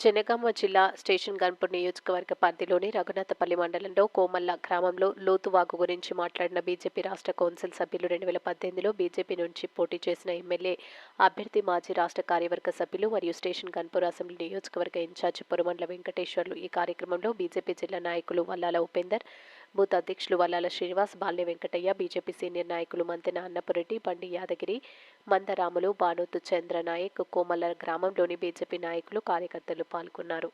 జనగామ జిల్లా స్టేషన్ గన్పూర్ నియోజకవర్గ పరిధిలోని రఘునాథపల్లి మండలంలో కోమల్ల గ్రామంలో లోతువాగు గురించి మాట్లాడిన బీజేపీ రాష్ట్ర కౌన్సిల్ సభ్యులు రెండు వేల పద్దెనిమిదిలో బీజేపీ నుంచి పోటీ చేసిన ఎమ్మెల్యే అభ్యర్థి మాజీ రాష్ట్ర కార్యవర్గ సభ్యులు మరియు స్టేషన్ గన్పూర్ అసెంబ్లీ నియోజకవర్గ ఇన్ఛార్జి పురమండల వెంకటేశ్వర్లు ఈ కార్యక్రమంలో బీజేపీ జిల్లా నాయకులు వల్లాల ఉపేందర్ బూత్ అధ్యక్షులు వల్లాల శ్రీనివాస్ బాల్య వెంకటయ్య బీజేపీ సీనియర్ నాయకులు మంతెన అన్నపురెడ్డి బండి యాదగిరి మందరాములు బానోతు చంద్ర నాయక్ కోమల్ల గ్రామంలోని బీజేపీ నాయకులు కార్యకర్తలు పాల్గొన్నారు.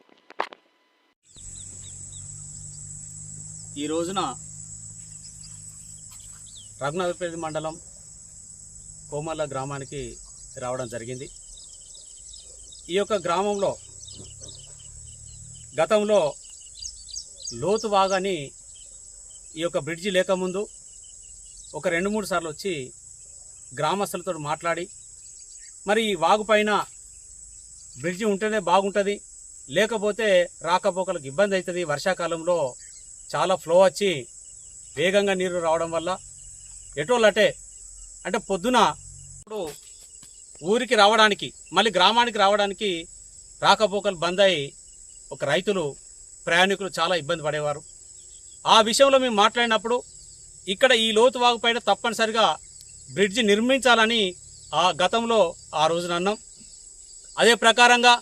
ఈ రోజున రఘునాథపేట మండలం కోమల్ల గ్రామానికి రావడం జరిగింది. ఈ యొక్క గ్రామంలో గతంలో లోతు వాగని ఈ యొక్క బ్రిడ్జి లేకముందు ఒక రెండు మూడు సార్లు వచ్చి గ్రామస్తులతో మాట్లాడి మరి ఈ వాగు పైన బ్రిడ్జి ఉంటేనే బాగుంటుంది లేకపోతే రాకపోకలకు ఇబ్బంది అవుతుంది వర్షాకాలంలో చాలా ఫ్లో వచ్చి వేగంగా నీరు రావడం వల్ల ఎటోళ్ళటే అంటే పొద్దున ఇప్పుడు ఊరికి రావడానికి మళ్ళీ గ్రామానికి రావడానికి రాకపోకలు బంద్ అయి ఒక రైతులు ప్రయాణికులు చాలా ఇబ్బంది పడేవారు. ఆ విషయంలో మేము మాట్లాడినప్పుడు ఇక్కడ ఈ లోతు వాగుపైన తప్పనిసరిగా బ్రిడ్జి నిర్మించాలని ఆ గతంలో ఆ రోజున అన్నాం. అదే ప్రకారంగా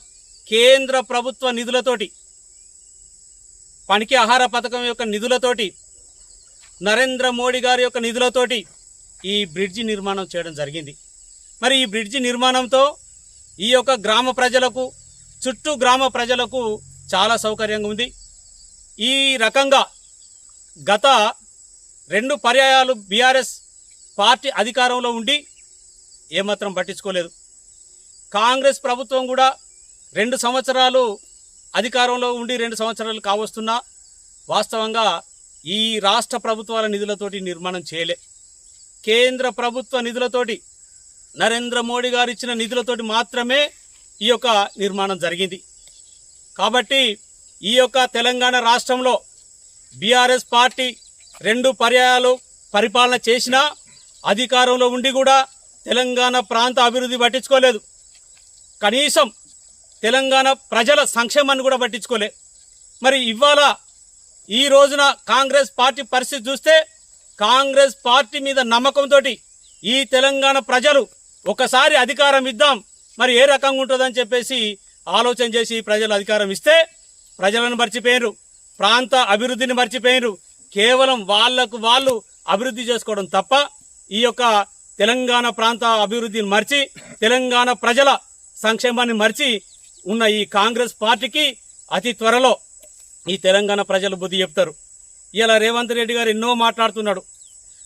కేంద్ర ప్రభుత్వ నిధులతోటి పనికి ఆహార పథకం యొక్క నిధులతోటి నరేంద్ర మోడీ గారి యొక్క నిధులతోటి ఈ బ్రిడ్జి నిర్మాణం చేయడం జరిగింది. మరి ఈ బ్రిడ్జి నిర్మాణంతో ఈ యొక్క గ్రామ ప్రజలకు చుట్టూ గ్రామ ప్రజలకు చాలా సౌకర్యంగా ఉంది. ఈ రకంగా గత రెండు పర్యాయాలు బీఆర్ఎస్ పార్టీ అధికారంలో ఉండి ఏమాత్రం పట్టించుకోలేదు. కాంగ్రెస్ ప్రభుత్వం కూడా రెండు సంవత్సరాలు అధికారంలో ఉండి రెండు సంవత్సరాలు కావస్తున్నా వాస్తవంగా ఈ రాష్ట్ర ప్రభుత్వాల నిధులతోటి నిర్మాణం చేయలే. కేంద్ర ప్రభుత్వ నిధులతోటి నరేంద్ర మోడీ గారు ఇచ్చిన నిధులతోటి మాత్రమే ఈ యొక్క నిర్మాణం జరిగింది. కాబట్టి ఈ యొక్క తెలంగాణ రాష్ట్రంలో బీఆర్ఎస్ పార్టీ రెండు పర్యాయాలు పరిపాలన చేసినా అధికారంలో ఉండి కూడా తెలంగాణ ప్రాంత అభివృద్ధి పట్టించుకోలేదు. కనీసం తెలంగాణ ప్రజల సంక్షేమాన్ని కూడా పట్టించుకోలే. మరి ఇవాళ ఈ రోజున కాంగ్రెస్ పార్టీ పరిస్థితి చూస్తే కాంగ్రెస్ పార్టీ మీద నమ్మకంతో ఈ తెలంగాణ ప్రజలు ఒకసారి అధికారం ఇద్దాం మరి ఏ రకంగా ఉంటుందని చెప్పేసి ఆలోచన చేసి ప్రజలు అధికారం ఇస్తే ప్రజలను మర్చిపోయినరు ప్రాంత అభివృద్ధిని మర్చిపోయినరు. కేవలం వాళ్ళకు వాళ్ళు అభివృద్ధి చేసుకోవడం తప్ప ఈ యొక్క తెలంగాణ ప్రాంత అభివృద్ధిని మర్చి తెలంగాణ ప్రజల సంక్షేమాన్ని మర్చి ఉన్న ఈ కాంగ్రెస్ పార్టీకి అతి త్వరలో ఈ తెలంగాణ ప్రజలు బుద్ధి చెప్తారు. ఇలా రేవంత్ రెడ్డి గారు ఎన్నో మాట్లాడుతున్నాడు.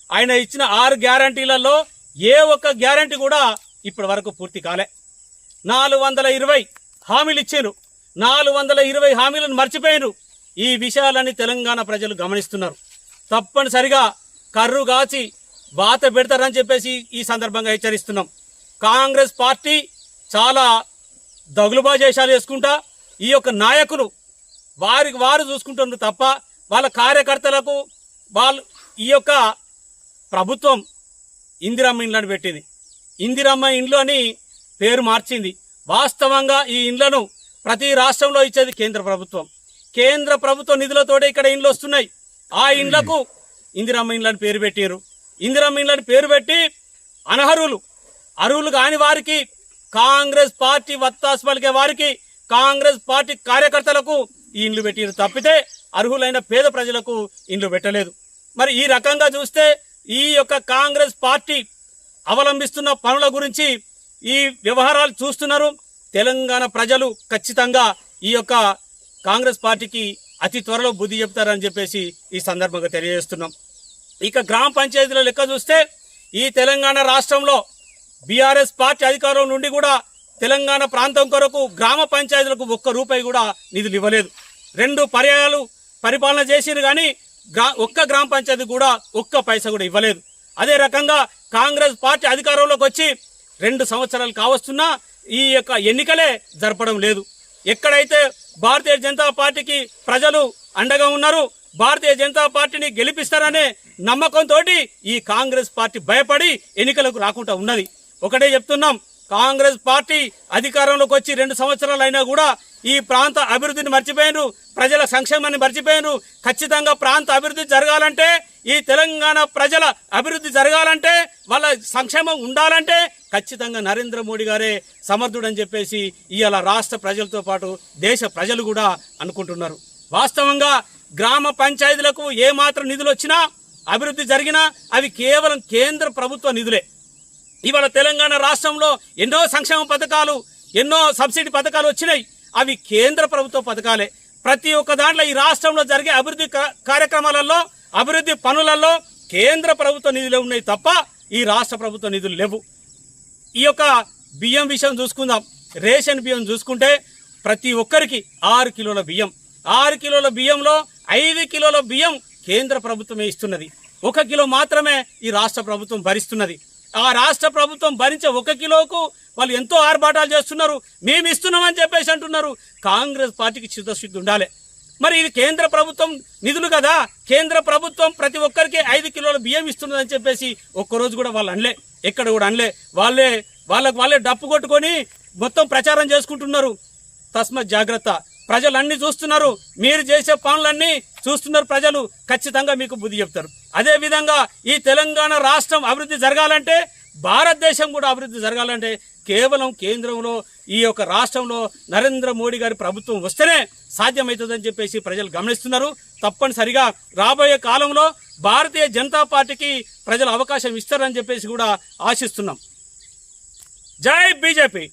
ఆయన ఇచ్చిన ఆరు గ్యారంటీలలో ఏ ఒక్క గ్యారంటీ కూడా ఇప్పటి వరకు పూర్తి కాలే. నాలుగు వందల ఇరవై హామీలు ఇచ్చారు. నాలుగు వందల ఇరవై హామీలను మర్చిపోయారు ఈ విషయాలని తెలంగాణ ప్రజలు గమనిస్తున్నారు. తప్పనిసరిగా కర్రు గాచి వాత పెడతారని చెప్పేసి ఈ సందర్భంగా హెచ్చరిస్తున్నాం. కాంగ్రెస్ పార్టీ చాలా దగులుబాజేషాలు చేసుకుంటా ఈ యొక్క నాయకులు వారికి వారు చూసుకుంటున్నారు తప్ప వాళ్ళ కార్యకర్తలకు వాళ్ళు ఈ యొక్క ప్రభుత్వం ఇందిరమ్మ ఇండ్లను పెట్టింది. ఇందిరమ్మ ఇండ్లు అని పేరు మార్చింది. వాస్తవంగా ఈ ఇండ్లను ప్రతి రాష్ట్రంలో ఇచ్చేది కేంద్ర ప్రభుత్వం. కేంద్ర ప్రభుత్వ నిధులతోటే ఇక్కడ ఇండ్లు వస్తున్నాయి. ఆ ఇండ్లకు ఇందిరమ్మ ఇండ్లని పేరు పెట్టారు ఇందిరమ్మ ఇండ్లని పేరు పెట్టి అనర్హులు అర్హులు కాని వారికి కాంగ్రెస్ పార్టీ వత్తాసు పలికే వారికి కాంగ్రెస్ పార్టీ కార్యకర్తలకు ఈ ఇండ్లు పెట్టారు తప్పితే అర్హులైన పేద ప్రజలకు ఇండ్లు పెట్టలేదు. మరి ఈ రకంగా చూస్తే ఈ యొక్క కాంగ్రెస్ పార్టీ అవలంబిస్తున్న పనుల గురించి ఈ వ్యవహారాలు చూస్తున్నారు. తెలంగాణ ప్రజలు ఖచ్చితంగా ఈ యొక్క కాంగ్రెస్ పార్టీకి అతి త్వరలో బుద్ధి చెప్తారని చెప్పేసి ఈ సందర్భంగా తెలియజేస్తున్నాం. ఇక గ్రామ పంచాయతీల లెక్క చూస్తే ఈ తెలంగాణ రాష్ట్రంలో బీఆర్ఎస్ పార్టీ అధికారం నుండి కూడా తెలంగాణ ప్రాంతం కొరకు గ్రామ పంచాయతీలకు ఒక్క రూపాయి కూడా నిధులు ఇవ్వలేదు. రెండు పర్యాయాలు పరిపాలన చేసిరు కానీ గ్రా ఒక్క గ్రామ పంచాయతీ కూడా ఒక్క పైసా కూడా ఇవ్వలేదు. అదే రకంగా కాంగ్రెస్ పార్టీ అధికారంలోకి వచ్చి రెండు సంవత్సరాలు కావస్తున్నా ఈ యొక్క ఎన్నికలే జరపడం లేదు. ఎక్కడైతే భారతీయ జనతా పార్టీకి ప్రజలు అండగా ఉన్నారు భారతీయ జనతా పార్టీని గెలిపిస్తారనే నమ్మకంతో ఈ కాంగ్రెస్ పార్టీ భయపడి ఎన్నికలకు రాకుండా ఉన్నది. ఒకటే చెప్తున్నాం కాంగ్రెస్ పార్టీ అధికారంలోకి వచ్చి రెండు సంవత్సరాలు అయినా కూడా ఈ ప్రాంత అభివృద్ధిని మర్చిపోయినరు ప్రజల సంక్షేమాన్ని మర్చిపోయినరు. ఖచ్చితంగా ప్రాంత అభివృద్ధి జరగాలంటే ఈ తెలంగాణ ప్రజల అభివృద్ధి జరగాలంటే వాళ్ళ సంక్షేమం ఉండాలంటే ఖచ్చితంగా నరేంద్ర మోడీ గారే సమర్థుడని చెప్పేసి ఇవాళ రాష్ట్ర ప్రజలతో పాటు దేశ ప్రజలు కూడా అనుకుంటున్నారు. వాస్తవంగా గ్రామ పంచాయతీలకు ఏ మాత్రం నిధులు వచ్చినా అభివృద్ధి జరిగినా అవి కేవలం కేంద్ర ప్రభుత్వ నిధులే. ఇవాళ తెలంగాణ రాష్ట్రంలో ఎన్నో సంక్షేమ పథకాలు ఎన్నో సబ్సిడీ పథకాలు వచ్చినాయి. అవి కేంద్ర ప్రభుత్వ పథకాలే. ప్రతి ఒక్క దాంట్లో ఈ రాష్ట్రంలో జరిగే అభివృద్ధి కార్యక్రమాలలో అభివృద్ధి పనులలో కేంద్ర ప్రభుత్వ నిధులు ఉన్నాయి తప్ప ఈ రాష్ట్ర ప్రభుత్వ నిధులు లేవు. ఈ యొక్క బియ్యం విషయం చూసుకుందాం. రేషన్ బియ్యం చూసుకుంటే ప్రతి ఒక్కరికి ఆరు కిలోల బియ్యం. ఆరు కిలోల బియ్యంలో ఐదు కిలోల బియ్యం కేంద్ర ప్రభుత్వమే ఇస్తున్నది. ఒక కిలో మాత్రమే ఈ రాష్ట్ర ప్రభుత్వం భరిస్తున్నది. ఆ రాష్ట్ర ప్రభుత్వం భరించే ఒక కిలోకు వాళ్ళు ఎంతో ఆర్భాటాలు చేస్తున్నారు. మేము ఇస్తున్నామని చెప్పేసి అంటున్నారు. కాంగ్రెస్ పార్టీకి చిత్తశుద్ధి ఉండాలి. మరి ఇది కేంద్ర ప్రభుత్వం నిధులు కదా. కేంద్ర ప్రభుత్వం ప్రతి ఒక్కరికి ఐదు కిలోల బియ్యం ఇస్తున్నదని చెప్పేసి ఒక్కరోజు కూడా వాళ్ళు అనలే. ఎక్కడ కూడా అనలే. వాళ్ళే వాళ్ళకు వాళ్ళే డప్పు కొట్టుకొని మొత్తం ప్రచారం చేసుకుంటున్నారు. తస్మత్ జాగ్రత్త. ప్రజలు అన్ని చూస్తున్నారు మీరు చేసే పనులన్నీ చూస్తున్నారు ప్రజలు ఖచ్చితంగా మీకు బుద్ధి చెప్తారు. అదే విధంగా ఈ తెలంగాణ రాష్ట్రం అభివృద్ధి జరగాలంటే భారతదేశం కూడా అభివృద్ధి జరగాలంటే కేవలం కేంద్రంలో ఈ యొక్క రాష్ట్రంలో నరేంద్ర మోడీ గారి ప్రభుత్వం వస్తేనే సాధ్యమవుతుందని చెప్పేసి ప్రజలు గమనిస్తున్నారు. తప్పనిసరిగా రాబోయే కాలంలో భారతీయ జనతా పార్టీకి ప్రజలు అవకాశం ఇస్తారని చెప్పేసి కూడా ఆశిస్తున్నాం. జై బీజేపీ!